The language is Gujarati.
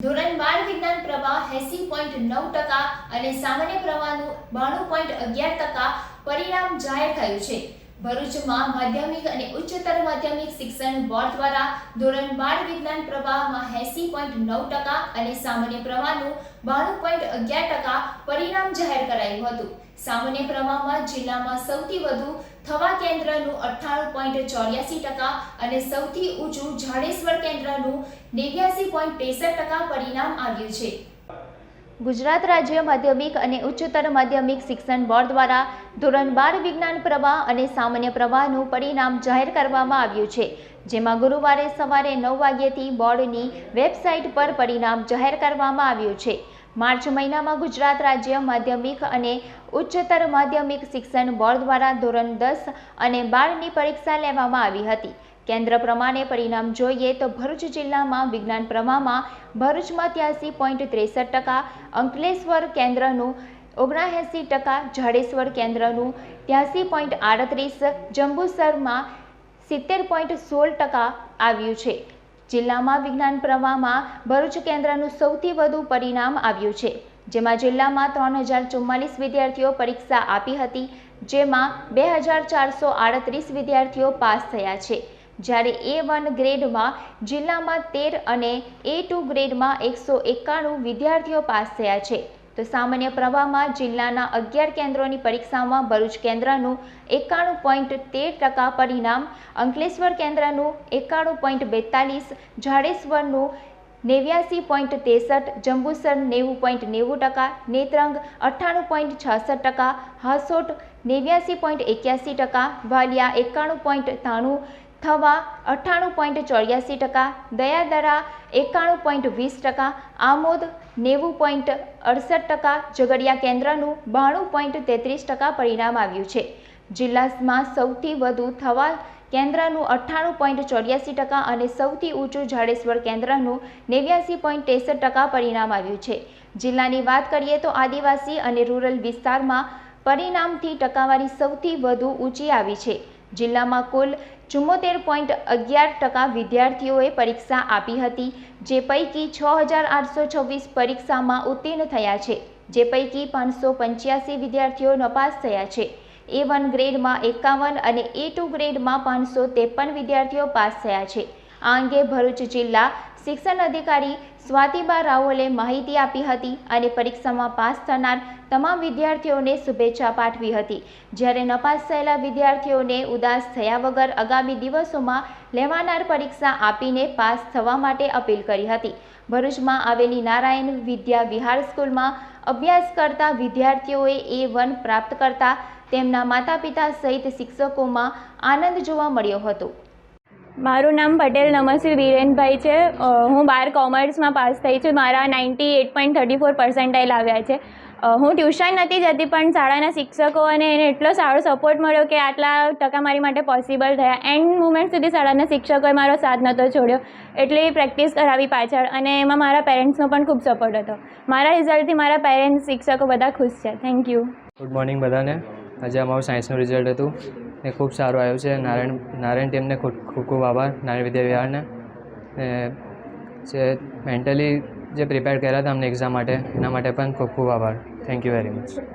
ધોરણ બાર વિજ્ઞાન પ્રવાહ એસી પોઈન્ટ નવ ટકા અને સામાન્ય પ્રવાહનું બાણું પોઈન્ટ અગિયાર ટકા પરિણામ જાહેર થયું છે. ભરૂચમાં માધ્યમિક અને ઉચ્ચતર માધ્યમિક શિક્ષણ બોર્ડ દ્વારા ધોરણ બાર વિજ્ઞાન પ્રવાહમાં એસી પોઈન્ટ નવ ટકા અને સામાન્ય પ્રવાહનું બાણું પોઈન્ટ અગિયાર ટકા પરિણામ જાહેર કરાયું હતું. સામાન્ય પ્રવાહમાં જિલ્લામાં સૌથી વધુ થવા કેન્દ્રનું અઠ્ઠાણું પોઈન્ટ ચોર્યાસી ટકા અને સૌથી ઊંચું જાડેશ્વર કેન્દ્રનું નેવ્યાસી પોઈન્ટ ટકા પરિણામ આવ્યું છે. ગુજરાત રાજ્ય માધ્યમિક અને ઉચ્ચતર માધ્યમિક શિક્ષણ બોર્ડ દ્વારા ધોરણ બાર વિજ્ઞાન પ્રવાહ અને સામાન્ય પ્રવાહનું પરિણામ જાહેર કરવામાં આવ્યું છે, જેમાં ગુરુવારે સવારે નવ વાગ્યેથી બોર્ડની વેબસાઇટ પર પરિણામ જાહેર કરવામાં આવ્યું છે. માર્ચ મહિનામાં ગુજરાત રાજ્ય માધ્યમિક અને ઉચ્ચતર માધ્યમિક શિક્ષણ બોર્ડ દ્વારા ધોરણ દસ અને બારની પરીક્ષા લેવામાં આવી હતી. કેન્દ્ર પ્રમાણે પરિણામ જોઈએ તો ભરૂચ જિલ્લામાં વિજ્ઞાન પ્રવાહમાં ભરૂચમાં ત્યાસી પોઈન્ટ ત્રેસઠ ટકા, અંકલેશ્વર કેન્દ્રનું ઓગણએંસી ટકા, જાડેશ્વર કેન્દ્રનું ત્યાસી પોઈન્ટ આડત્રીસ, જંબુસરમાં સિત્તેર પોઈન્ટ સોળ ટકા આવ્યું છે. જિલ્લામાં વિજ્ઞાન પ્રવાહમાં ભરૂચ કેન્દ્રનું સૌથી વધુ પરિણામ આવ્યું છે, જેમાં જિલ્લામાં ત્રણ હજાર ચુમ્માલીસ વિદ્યાર્થીઓ પરીક્ષા આપી હતી, જેમાં બે હજાર ચારસો આડત્રીસ વિદ્યાર્થીઓ પાસ થયા છે. જ્યારે એ વન ગ્રેડમાં જિલ્લામાં તેર અને એ ટુ ગ્રેડમાં એકસો એકાણું વિદ્યાર્થીઓ પાસ થયા છે. તો સામાન્ય પ્રવાહમાં જિલ્લાના અગિયાર કેન્દ્રોની પરીક્ષામાં ભરૂચ કેન્દ્રનું એકાણું પોઈન્ટ તેર ટકા પરિણામ, અંકલેશ્વર કેન્દ્રનું એકાણું પોઈન્ટ બેતાલીસ જાડેશ્વરનું નેવ્યાસી પોઈન્ટ ત્રેસઠ જંબુસર નેવું પોઈન્ટ નેવું ટકા, નેત્રંગ અઠ્ઠાણું પોઈન્ટ છાસઠ ટકા, હાસોટ નેવ્યાસી પોઈન્ટ એક્યાસી ટકા, વાલિયા એકાણું પોઈન્ટ ત્રાણું, થવા અઠ્ઠાણું પોઈન્ટ ચોર્યાસી ટકા, દયાદરા એકાણું પોઈન્ટ વીસ ટકા, આમોદ નેવું પોઈન્ટ અડસઠ ટકા, ઝઘડિયા કેન્દ્રનું બાણું પોઈન્ટ તેત્રીસ ટકા પરિણામ આવ્યું છે. જિલ્લામાં સૌથી વધુ થવા કેન્દ્રનું અઠ્ઠાણું પોઈન્ટ ચોર્યાસી ટકા અને સૌથી ઊંચું જાડેશ્વર કેન્દ્રનું નેવ્યાસી પોઈન્ટ ત્રેસઠ ટકા પરિણામ આવ્યું છે. જિલ્લાની વાત કરીએ તો આદિવાસી અને રૂરલ વિસ્તારમાં પરિણામથી ટકાવારી સૌથી વધુ ઊંચી આવી છે. જિલ્લામાં કુલ ચુમ્મોતેર પોઈન્ટ અગિયાર ટકા વિદ્યાર્થીઓએ પરીક્ષા આપી હતી, જે પૈકી છ હજાર આઠસો છવ્વીસ પરીક્ષામાં ઉત્તીર્ણ થયા છે, જે પૈકી પાંચસો પંચ્યાસી વિદ્યાર્થીઓ નપાસ થયા છે. એ વન ગ્રેડમાં એકાવન અને એ ટુ ગ્રેડમાં પાંચસો ત્રેપન વિદ્યાર્થીઓ પાસ થયા છે. આ અંગે ભરૂચ જિલ્લા શિક્ષણ અધિકારી સ્વાતિબા રાઓલે માહિતી આપી હતી અને પરીક્ષામાં પાસ થનાર તમામ વિદ્યાર્થીઓને શુભેચ્છા પાઠવી હતી. જ્યારે નપાસ થયેલા વિદ્યાર્થીઓને ઉદાસ થયા વગર આગામી દિવસોમાં લેવાનાર પરીક્ષા આપીને પાસ થવા માટે અપીલ કરી હતી. ભરૂચમાં આવેલી નારાયણ વિદ્યા વિહાર સ્કૂલમાં અભ્યાસ કરતા વિદ્યાર્થીઓએ એ વન પ્રાપ્ત કરતા તેમના માતા પિતા સહિત શિક્ષકોમાં આનંદ જોવા મળ્યો હતો. મારું નામ પટેલ નમસ્વી બીરેનભાઈ છે. હું બાર કોમર્સમાં પાસ થઈ છું. મારા ninety eight point thirty four percentile આવ્યા છે. હું ટ્યુશન નથી જતી પણ શાળાના શિક્ષકો અને એને એટલો સારો સપોર્ટ મળ્યો કે આટલા ટકા મારી માટે પોસિબલ થયા. એન્ડ મુમેન્ટ સુધી શાળાના શિક્ષકોએ મારો સાથ નહોતો છોડ્યો. એટલે પ્રેક્ટિસ કરાવી પાછળ અને એમાં મારા પેરેન્ટ્સનો પણ ખૂબ સપોર્ટ હતો. મારા રિઝલ્ટથી મારા પેરેન્ટ્સ શિક્ષકો બધા ખુશ છે. થેન્ક યુ ગુડ મોર્નિંગ બધાને. આજે અમારું સાયન્સનું રિઝલ્ટ હતું. એ ખૂબ સારું આવ્યું છે. નારાયણ નારાયણ ટીમને ખૂબ ખૂબ આભાર. નારાયણ વિદ્યા વિહારને ને જે મેન્ટલી જે પ્રિપેર કર્યા હતા અમને એક્ઝામ માટે, એના માટે પણ ખૂબ ખૂબ આભાર. Thank you very much